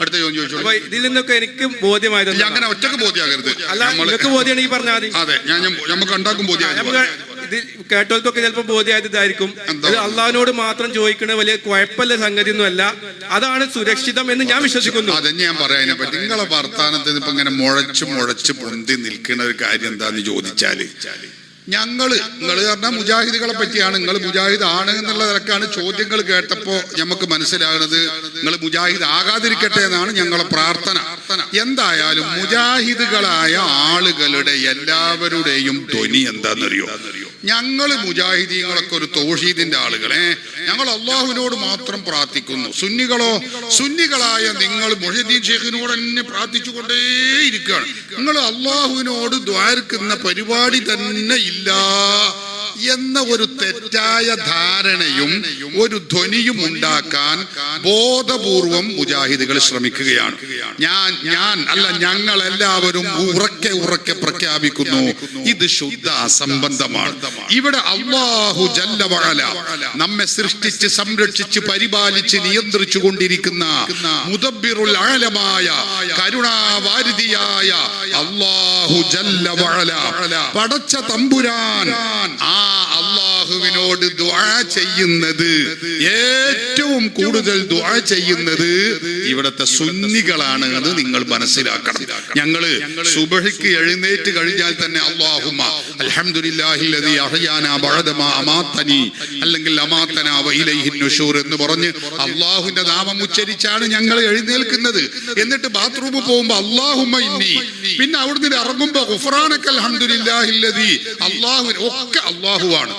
അടുത്ത ചോദ്യം ചോദിച്ചോളൂ. അപ്പൊ ഇതിൽ നിന്നൊക്കെ എനിക്ക് ബോധ്യമായത് ഇല്ല, അങ്ങനെ ഒറ്റയ്ക്ക് ബോധ്യമാകരുത്. അല്ല നമ്മൾ നിങ്ങൾക്ക് ബോധ്യമാണെങ്കിൽ പറഞ്ഞാൽ മതി. അതെ ഞാൻ ഞാൻ- നമുക്ക് ഉണ്ടാക്കും നമുക്ക് ഇത് കേട്ടോൽക്കൊക്കെ ചിലപ്പോൾ ബോധ്യമായത് ഇതായിരിക്കും. എന്താ? ഇത് അള്ളാഹിനോട് മാത്രം ചോദിക്കുന്ന വലിയ കുഴപ്പമില്ല സംഗതി ഒന്നുമല്ല അതാണ് സുരക്ഷിതം എന്ന് ഞാൻ വിശ്വസിക്കുന്നു. അതെ ഞാൻ പറയാം അതിനെ പറ്റി നിങ്ങളെ വർത്താനത്തിൽ ഇപ്പൊ ഇങ്ങനെ മുഴച്ച് മുഴച്ച് പൊന്തി നിൽക്കുന്ന ഒരു കാര്യം എന്താന്ന് ചോദിച്ചാൽ ഞങ്ങൾ നിങ്ങൾ പറഞ്ഞാൽ മുജാഹിദുകളെ പറ്റിയാണ് നിങ്ങൾ മുജാഹിദ് ആണ് എന്നുള്ള നിലക്കാണ് ചോദ്യങ്ങൾ കേട്ടപ്പോ നമുക്ക് മനസ്സിലാകുന്നത്. നിങ്ങൾ മുജാഹിദ് ആകാതിരിക്കട്ടെ എന്നാണ് ഞങ്ങളെ പ്രാർത്ഥന. എന്തായാലും മുജാഹിദുകളായ ആളുകളുടെ എല്ലാവരുടെയും ധ്വനി എന്താണെന്നറിയോ? ഞങ്ങൾ മുജാഹിദീങ്ങളൊക്കെ ഒരു തോഷീദിന്റെ ആളുകളെ. ഞങ്ങൾ അള്ളാഹുവിനോട് മാത്രം പ്രാർത്ഥിക്കുന്നു. സുന്നികളോ സുന്നികളായ നിങ്ങൾ മൊഹീദ്ദീൻ ഷെയ്ഖിനോട് തന്നെ പ്രാർത്ഥിച്ചുകൊണ്ടേയിരിക്കുകയാണ്. നിങ്ങൾ അള്ളാഹുവിനോട് ദ്വാരക്കുന്ന പരിപാടി തന്നെ ഇല്ല. എന്ന ഒരു തെറ്റായ ധാരണയും ഒരു ധ്വനിയും ഉണ്ടാക്കാൻ ബോധപൂർവം മുജാഹിദുകൾ ശ്രമിക്കുകയാണ്. ഞാൻ ഞാൻ അല്ല ഞങ്ങൾ എല്ലാവരും ഉറക്കെ ഉറക്കെ പ്രഖ്യാപിക്കുന്നു ഇത് ശുദ്ധ അസംബന്ധമാണ്. ഇവിടെ അള്ളാഹു ജല്ലവഴല നമ്മെ സൃഷ്ടിച്ച് സംരക്ഷിച്ച് പരിപാലിച്ച് നിയന്ത്രിച്ചു കൊണ്ടിരിക്കുന്ന മുദബ്ബിറുൽ ആലമായ കരുണാവാരിതിയായ അള്ളാഹു ജല്ലവഴല പടച്ച തമ്പുരാൻ ആ Allah അള്ളാഹുവിനോട് ദുആ ചെയ്യുന്നത് ഏറ്റവും കൂടുതൽ ദുആ ചെയ്യുന്നത് ഇവിടത്തെ സുന്നികളാണ് എന്ന് നിങ്ങൾ മനസ്സിലാക്കണം. ഞങ്ങൾ സുബഹിക്ക് എഴുന്നേറ്റ് കഴിഞ്ഞാൽ തന്നെ അള്ളാഹുമ അൽഹംദുലില്ലാഹില്ലദീ അഹ്യാനാ ബഅദമാ അമാതനി അല്ലെങ്കിൽ അമാതനാ വഇലൈഹി നുശൂർ എന്ന് പറഞ്ഞ് അള്ളാഹുവിന്റെ നാമം ഉച്ചരിച്ചാണ് ഞങ്ങൾ എഴുന്നേൽക്കുന്നത്. എന്നിട്ട് ബാത്റൂമിൽ പോകുമ്പോ അള്ളാഹുമ ഇന്നി പിന്നെ അവിടുന്ന് ഇറങ്ങുമ്പോ ഒക്കെ അൽഹംദുലില്ലാഹില്ലദീ അള്ളാഹു ഒക്കെ അള്ളാഹുവാണ്.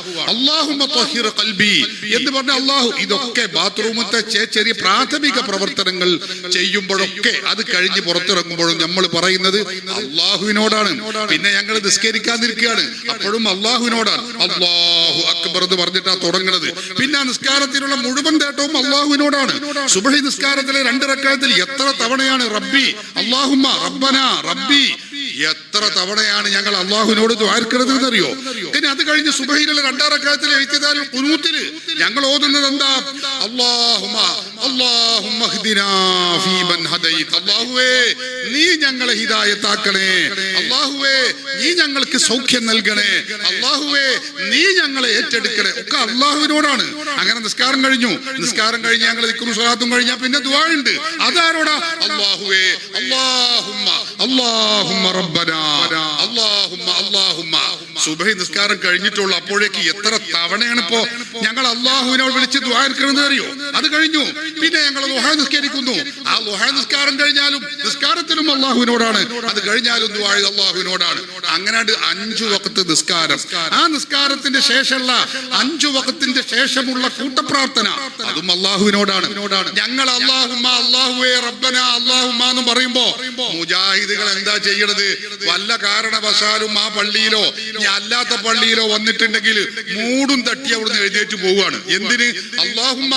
ഖൽബി എന്ന് പറഞ്ഞ അള്ളാഹു ഇതൊക്കെ ബാത്റൂമത്തെ ചെറിയ പ്രാഥമിക പ്രവർത്തനങ്ങൾ ചെയ്യുമ്പോഴൊക്കെ അത് കഴിഞ്ഞ് പുറത്തിറങ്ങുമ്പോഴും നമ്മൾ പറയുന്നത് അള്ളാഹുവിനോടാണ് പിന്നെ ഞങ്ങൾ നിസ്കരിക്കാതിരിക്കുകയാണ്. അപ്പോഴും അള്ളാഹുവിനോടാണ് അള്ളാഹു അക്ബർ എന്ന് പറഞ്ഞിട്ടാ തുടങ്ങുന്നത് പിന്നെ നിസ്കാരത്തിലുള്ള മുഴുവൻ നേട്ടവും അള്ളാഹുവിനോടാണ് സുബഹി നിസ്കാരത്തിലെ രണ്ട് റക്കാലത്തിൽ എത്ര തവണയാണ് റബ്ബി? അള്ളാഹുമ്മ റബ്ബന റബ്ബി. എത്ര തവണയാണ് ഞങ്ങൾ അള്ളാഹുവിനോട് ദ്വാരക്കരുത് എന്നറിയോ പിന്നെ അത് കഴിഞ്ഞ് സുബഹിയിലുള്ള രണ്ടാറക്കാലത്തിലെ എഴുത്തിയതാലും ഞങ്ങൾ ഓതുന്നത് എന്താ? അള്ളാഹുമ ഹദൈത് അള്ളാഹുവേ നീ ഞങ്ങളെ ഹിദായത്താക്കണേ. അള്ളാഹുവേ നീ ഞങ്ങൾക്ക് സൗഖ്യം നൽകണേ. അള്ളാഹുവേ നീ ഞങ്ങളെ ഏറ്റെടുക്കണേ. ഒക്കെ അള്ളാഹുവിനോടാണ്. അങ്ങനെ നിസ്കാരം കഴിഞ്ഞു. നിസ്കാരം കഴിഞ്ഞ് ഞങ്ങൾ സ്വലാത്തും കഴിഞ്ഞാൽ പിന്നെ ദുആ ഉണ്ട് അതാരോടാ? അള്ളാഹുവേ അള്ളാഹുമ്മ അള്ളാഹുമ്മ റബ്ബനാ. അള്ളാഹുമ്മ അള്ളാഹുമ്മ. സുബഹി നിസ്കാരം കഴിഞ്ഞിട്ടുള്ള അപ്പോഴേക്ക് എത്ര തവണയാണ് ഇപ്പോ ഞങ്ങൾ അള്ളാഹുവിനോട് വിളിച്ച് ദ്വാരക്കണമെന്ന് അറിയോ? അത് കഴിഞ്ഞു. പിന്നെ ഞങ്ങൾ ലുഹ നിസ്കരിക്കുന്നു. ആ ലുഹ നിസ്കാരം കഴിഞ്ഞാലും നിസ്കാരത്തിലും അള്ളാഹുവിനോടാണ്. അത് കഴിഞ്ഞാലും ദ്വാ അള്ളാഹുവിനോടാണ്. അങ്ങനെ അഞ്ചു വക്കത്ത് നിസ്കാരം. ആ നിസ്കാരത്തിന്റെ ശേഷമുള്ള അഞ്ചു വക്കത്തിന്റെ ശേഷമുള്ള കൂട്ടപ്രാർത്ഥന അതും അള്ളാഹുവിനോടാണ്. ഞങ്ങൾ അള്ളാഹുമാ അള്ളാഹുവേ റബ്ബന അള്ളാഹുമ്മ എന്ന് പറയുമ്പോ എന്താ ചെയ്യണത്? വല്ല കാരണവശാലും ആ പള്ളിയിലോ ഇനി അല്ലാത്ത പള്ളിയിലോ വന്നിട്ടുണ്ടെങ്കിൽ മൂടും തട്ടി അവിടുന്ന് എഴുന്നേറ്റ് പോവുകയാണ്. എന്തിന്? അള്ളാഹുമ്മ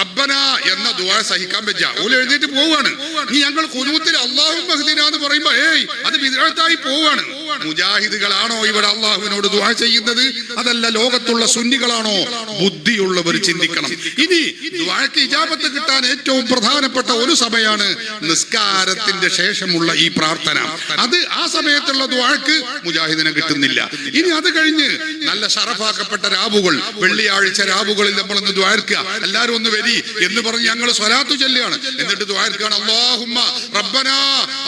റബ്ബന എന്ന ദുവാ സഹിക്കാൻ പറ്റ. ഓൽ എഴുന്നേറ്റ് പോവുകയാണ്. നീ ഞങ്ങൾ കുനൂത്തിൽ അള്ളാഹു മഹദിന എന്ന് പറയുമ്പോ ഏയ് അത് വിദഗ്ധായി പോവാണ് മുജാഹിദുകളാണോ ഇവിടെ അള്ളാഹുവിനോട് ദുആ ചെയ്യുന്നത്? അതല്ല ലോകത്തുള്ള സുന്നികളാണോ? ബുദ്ധിയുള്ളവർ ചിന്തിക്കണം. ഇനി ദുആക്ക് ഇജാബത്ത് കിട്ടാൻ ഏറ്റവും പ്രധാനപ്പെട്ട ഒരു സമയമാണ് നിസ്കാരത്തിന്റെ ശേഷമുള്ള ഈ പ്രാർത്ഥന. അത് ആ സമയത്തുള്ള ദുആക്ക് മുജാഹിദിനെ കിട്ടുന്നില്ല. ഇനി അത് കഴിഞ്ഞ് നല്ല ഷറഫാക്കപ്പെട്ട രാവുകൾ വെള്ളിയാഴ്ച രാവുകളിൽ നമ്മളൊന്ന് ദ്വാർക്കുക എല്ലാരും ഒന്ന് വരി എന്ന് പറഞ്ഞ് ഞങ്ങൾ സ്വലാത്തു ചൊല്ലുകയാണ്. എന്നിട്ട് ദ്വാരക്കാണ് അള്ളാഹുമ്മ റബ്ബനാ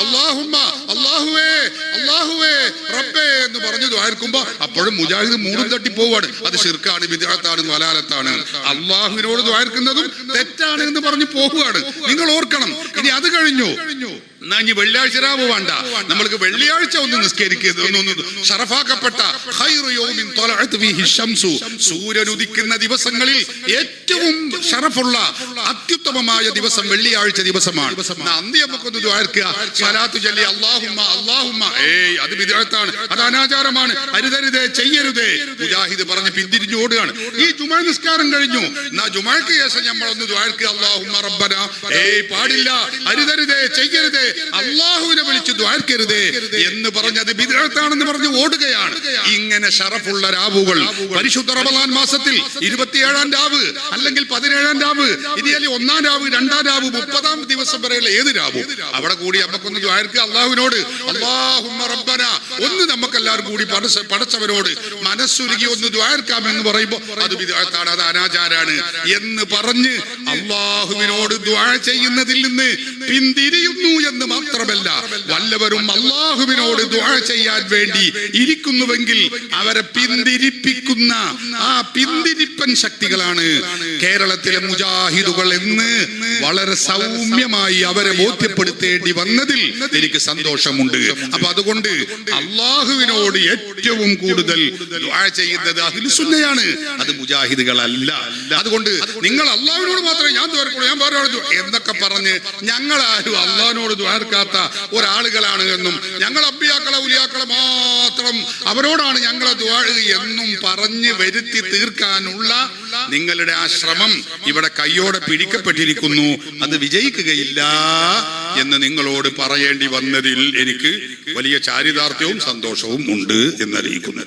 അള്ളാഹുമ്മ അള്ളാഹുവേ അള്ളാഹുവേ റബ്ബേ എന്ന് പറഞ്ഞു ദ്വാരക്കുമ്പോ അപ്പോഴും മുജാഹിദ് മൂന്നും തട്ടി പോവാണ്. അത് ശിർക്കാണ് വിദാത്താണ് വലാലത്താണ്. അള്ളാഹുവിനോട് ദ്വാരക്കുന്നതും തെറ്റാണ് എന്ന് പറഞ്ഞു പോവുകയാണ്. നിങ്ങൾ ഓർക്കണം. ഇനി അത് കഴിഞ്ഞു. എന്നാ ഇനി വെള്ളിയാഴ്ച രാവ് വേണ്ട. നമ്മൾക്ക് വെള്ളിയാഴ്ച ഒന്ന് നിസ്കരിക്കരുത് ഷറഫാക്കപ്പെട്ട സൂര്യൻ ഉദിക്കുന്ന ദിവസങ്ങളിൽ ഏറ്റവും ഷറഫുള്ള അത്യുത്തമമായ ദിവസം വെള്ളിയാഴ്ച ദിവസമാണ്. അന്ന് നമുക്കൊന്ന് അല്ലാഹുമ്മ ഏയ് അത് അത് അനാചാരമാണ്. അരുതരുതേ ചെയ്യരുതേ. മുജാഹിദ് പറഞ്ഞ് പിന്തിരിഞ്ഞു ഓടുകയാണ്. ഈ ജുമാ നിസ്കാരം കഴിഞ്ഞു. എന്നാ ജുമാക്ക് ശേഷം നമ്മൾ ഒന്ന് ദ്വാരക്കുക അല്ലാഹുമ്മ റബ്ബന. ഏയ് പാടില്ല. അരുതരുതേ ചെയ്യരുതേ. അള്ളാഹുവിനെ വിളിച്ച് ദ്വാർക്കരുത് എന്ന് പറഞ്ഞത് ബിദ്അത്താണെന്ന് പറഞ്ഞ് ഓടുകയാണ്. ഇങ്ങനെ ഷറഫുള്ള രാവുകൾ പരിശുദ്ധ റമദാൻ മാസത്തിൽ ഇരുപത്തിയേഴാം രാവ് അല്ലെങ്കിൽ പതിനേഴാം രാവ് ഇനി അല്ലെങ്കിൽ ഒന്നാം രാവ് രണ്ടാം രാവ് മുപ്പതാം ദിവസം വരെയുള്ള ഏത് രാവും? അവിടെ കൂടി നമുക്കൊന്ന് ദ്വാർക്ക് അള്ളാഹുവിനോട് അള്ളാഹുമ്മ റബ്ബന ഒന്ന് നമുക്കെല്ലാവരും കൂടി പടച്ച- പടച്ചവനോട് മനസ്സുരുകി ഒന്ന് ദ്വാർക്കാം എന്ന് പറയുമ്പോൾ അത് വിദഗ്ധാണ് അത് അനാചാരാണ് എന്ന് പറഞ്ഞ് അള്ളാഹുവിനോട് ദ്വാര ചെയ്യുന്നതിൽ നിന്ന് പിന്തിരിയുന്നു എന്ന് മാത്രമല്ല വല്ലവരും അള്ളാഹുവിനോട് ദുആ ചെയ്യാൻ വേണ്ടി ഇരിക്കുന്നുവെങ്കിൽ അവരെ പിന്തിരിപ്പിക്കുന്ന ആ പിന്തിരിപ്പൻ ശക്തികളാണ് കേരളത്തിലെ മുജാഹിദുകൾ എന്ന് വളരെ സൗമ്യമായി അവരെ ബോധ്യപ്പെടുത്തേണ്ടി വന്നതിൽ എനിക്ക് സന്തോഷമുണ്ട്. അപ്പൊ അതുകൊണ്ട് അള്ളാഹുവിനോട് ഏറ്റവും കൂടുതൽ ചെയ്യുന്നത് അഹ്ലുസുന്നയാണ് അത് മുജാഹിദുകളല്ല. അതുകൊണ്ട് നിങ്ങൾ അള്ളാഹുവിനോട് മാത്രമേ ഞാൻ ദ്വാരക്കുള്ളൂ ഞാൻ എന്നൊക്കെ പറഞ്ഞ് ഞങ്ങളാരും അള്ളഹാനോട് ദ്വാർക്കാത്ത ഒരാളുകളാണ് എന്നും ഞങ്ങൾ അബ്ബിയാക്കളെ ഉലിയാക്കളെ മാത്രം അവരോടാണ് ഞങ്ങളെ ദ്വാഴ് എന്നും പറഞ്ഞ് വരുത്തി തീർക്കാനുള്ള നിങ്ങളുടെ ആ ശ്രമം ഇവിടെ കയ്യോടെ പിടിക്കപ്പെട്ടിരിക്കുന്നു. അത് വിജയിക്കുകയില്ല എന്ന് നിങ്ങളോട് പറയേണ്ടി വന്നതിൽ എനിക്ക് വലിയ ചാരിതാർത്ഥ്യവും സന്തോഷവും ഉണ്ട് എന്നറിയിക്കുന്നു.